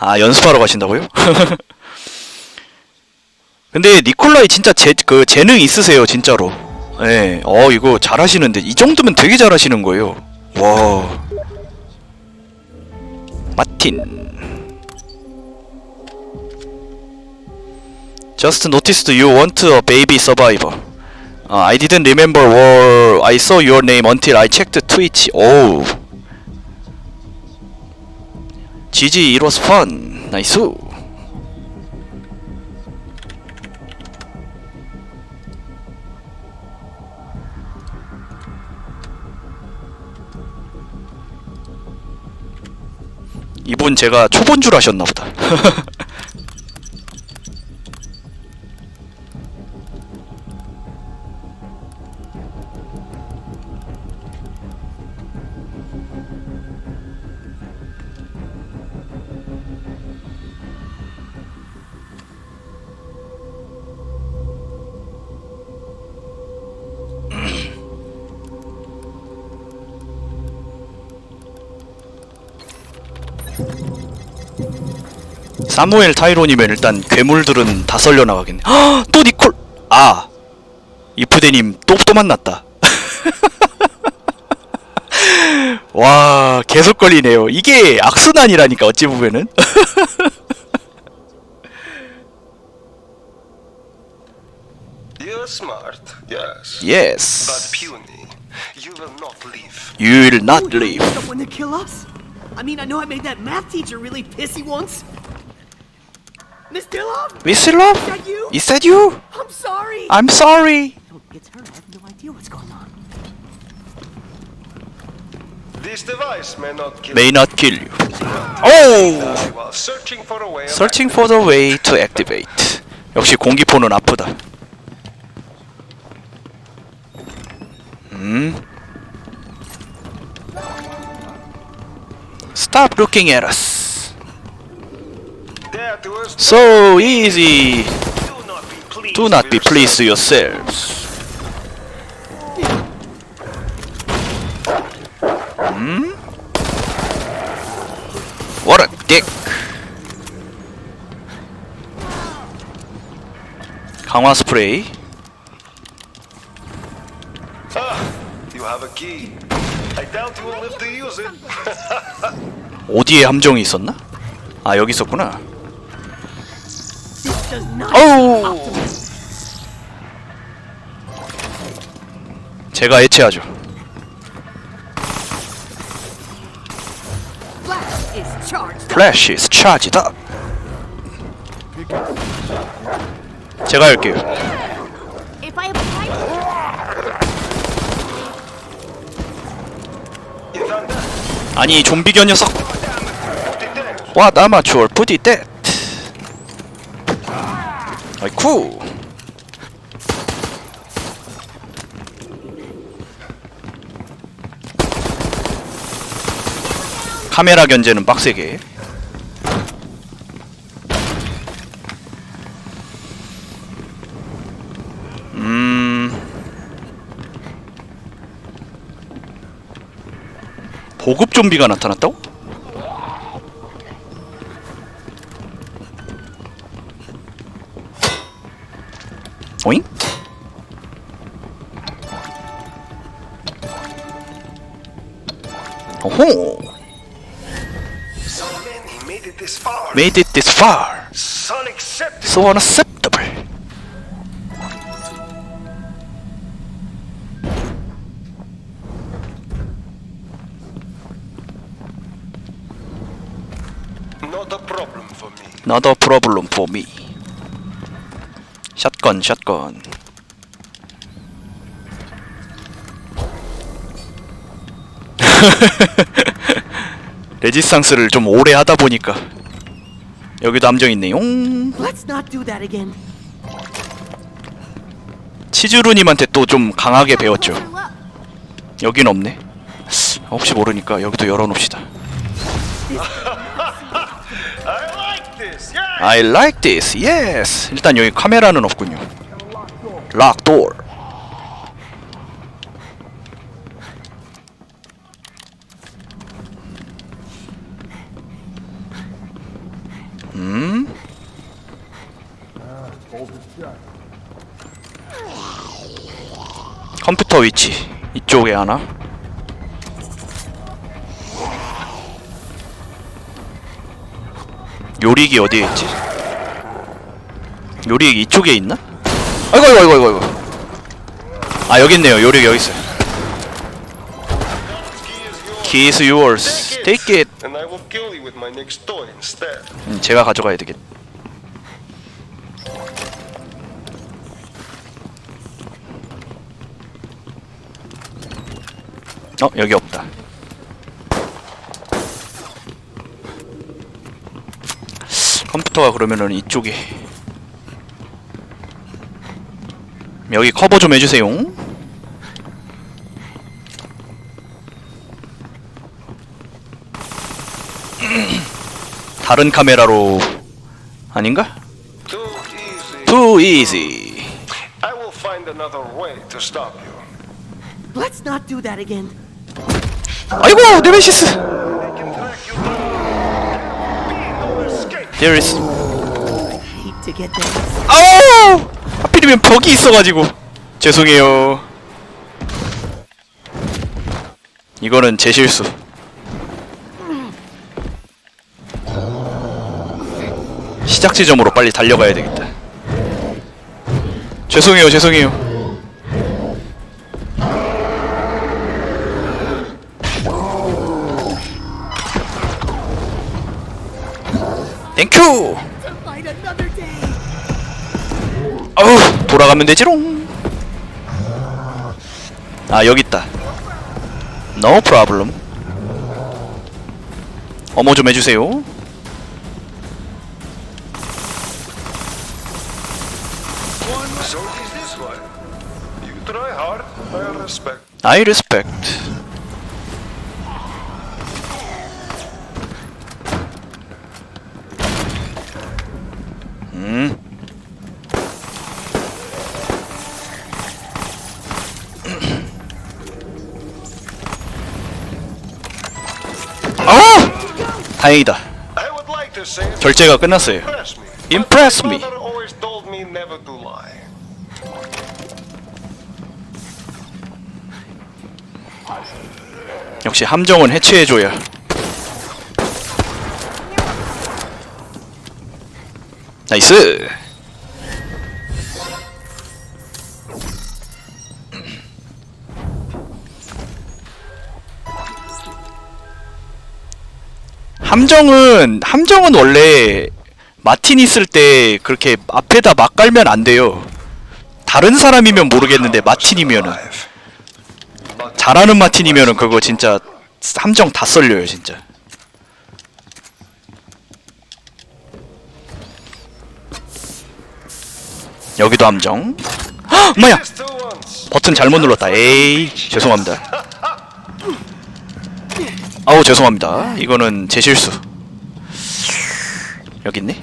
아 연습하러 가신다고요? 근데 니콜라이 진짜 재, 그 재능 있으세요 진짜로. 예, 어 이거 잘하시는데 이 정도면 되게 잘하시는 거예요. 와. 마틴. Just noticed you want a baby survivor. Uh, I didn't remember where I saw your name until I checked Twitch. Oh. GG, it was fun. 나이스. 이분 제가 초본 줄 아셨나 보다. 사무엘 타이론이면 일단 괴물들은 다 썰려 나가겠네. 헉, 또 니콜. 아, 이프데님 또또 만났다. 와, 계속 걸리네요. 이게 악순환이라니까 어찌 보면은. Yes. But puny. You will not leave. you will not leave. Someone to kill us? I mean, I know I made that math teacher really pissy once. Miss Dillov? Whistle? Is that you? Is that you? I'm sorry. I'm sorry. Oh, it's her. I have no idea what's going on. This device may not kill May not kill you. Oh, you while searching for a way of searching for the way to activate. 역시 공기포는 아프다. 음. Stop looking at us. That was So easy. do not be pleased. Do not be with pleased yourselves. 음? What a dick. 강화 스프레이. Ah, you have a key. I doubt you will live to use it. 어디에 함정이 있었나? 아 여기 있었구나. 어우. 제가 해체하죠. Flash is charged. up. 제가 할게요. 아니 좀비견 녀석. What amateur put it that? 아이쿠. 카메라 견제는 빡세게. 음. 보급 좀비가 나타났다고? Boing. Oh. So he made it this far. Made it this far. So unacceptable. So unacceptable. Not a problem for me. Not a problem for me. 샷건 샷건. 레지스탕스를 좀 오래 하다 보니까 여기도 함정 있네요. 치즈루님한테 또 좀 강하게 배웠죠. 여긴 없네. 혹시 모르니까 여기도 열어놓읍시다 I like this. Yes. 일단 여기 카메라는 없군요. Lock door. 음? 컴퓨터 위치 이쪽에 하나 요리기 어디에 있지? 요리기 이쪽에 있나? 아이고 아이고 아이고 아이고 아 여기 있네요 요리기 여기 있어요 Key is yours Take it. 음, 제가 가져가야 되겠 어 여기 없다 컴퓨터가 그러면은 이쪽에 여기 커버 좀 해주세요 다른 카메라로 아닌가? Too easy. Too easy I will find another way to stop you. Let's not do that again. 아이고 네메시스 There is. 아우! 하필이면 벽이 있어가지고. 죄송해요. 이거는 제 실수. 시작 지점으로 빨리 달려가야 되겠다. 죄송해요 죄송해요 땡큐. 어우 돌아가면 되지롱 아 여기 있다 No problem 어머 좀 해주세요 I respect. 다행이다 결제가 끝났어요. Impress me. 역시 함정은 해체해줘야 나이스 함정은 함정은 원래 마틴 있을 때 그렇게 앞에다 막 깔면 안 돼요. 다른 사람이면 모르겠는데 마틴이면은. 잘하는 마틴이면은 그거 진짜 함정 다 썰려요 진짜. 여기도 함정. 헉, once. 버튼 잘못 눌렀다. 에이 죄송합니다 아우 죄송합니다. 이거는 제 실수. 여기 있네.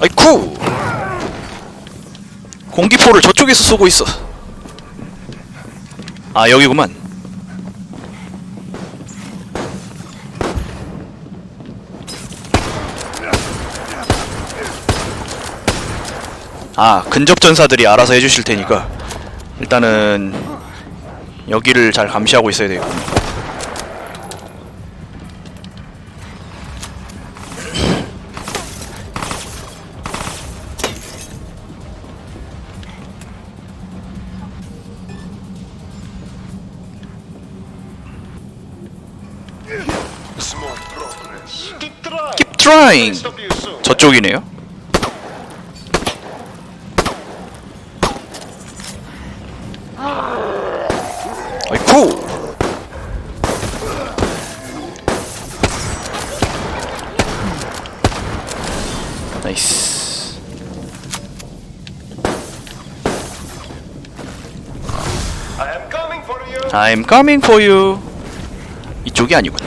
아이쿠! 공기포를 저쪽에서 쏘고 있어. 아 여기구만 아 근접전사들이 알아서 해주실 테니까 일단은 여기를 잘 감시하고 있어야 되겠군. Keep trying. 저쪽이네요 아이쿠 나이스 I am coming for you. I'm coming for you 이쪽이 아니군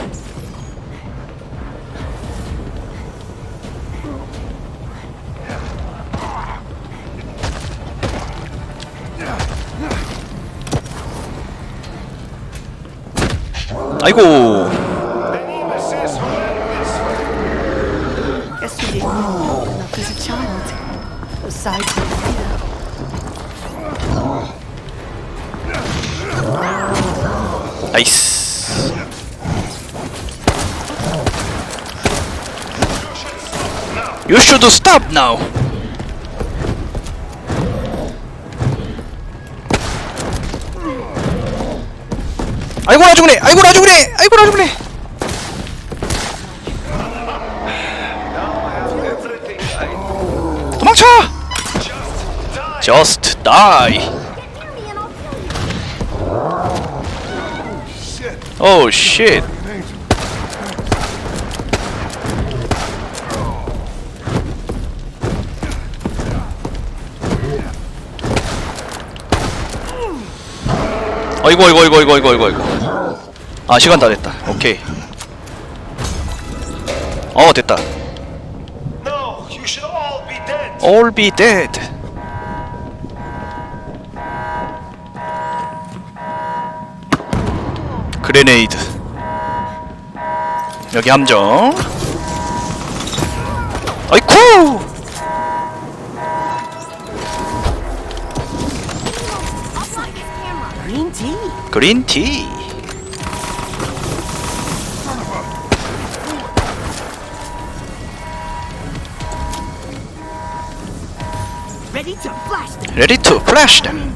아이고. 나이스 should stop now 죽네. 아이고 나 죽네. 아이고 I 도망쳐! Just die. Oh shit. 어이구 어이구 어이구 어이구 어이구 어이구 아 시간 다 됐다 오케이 어 됐다 No, you should all be dead. All be dead 그레네이드 여기 함정 아이쿠 tea. 그린티 Ready to flash them.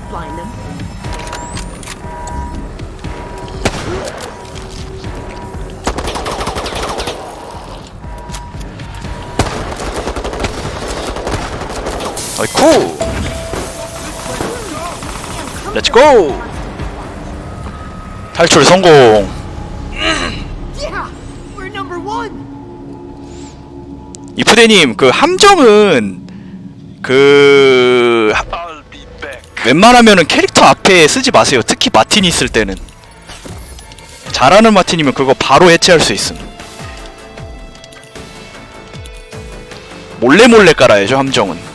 아이쿠 렛츠고 탈출 성공. 이프대님 그 함정은 그 웬만하면은 캐릭터 앞에 쓰지 마세요. 특히 마틴이 있을 때는. 잘하는 마틴이면 그거 바로 해체할 수 있음. 몰래 몰래 깔아야죠 함정은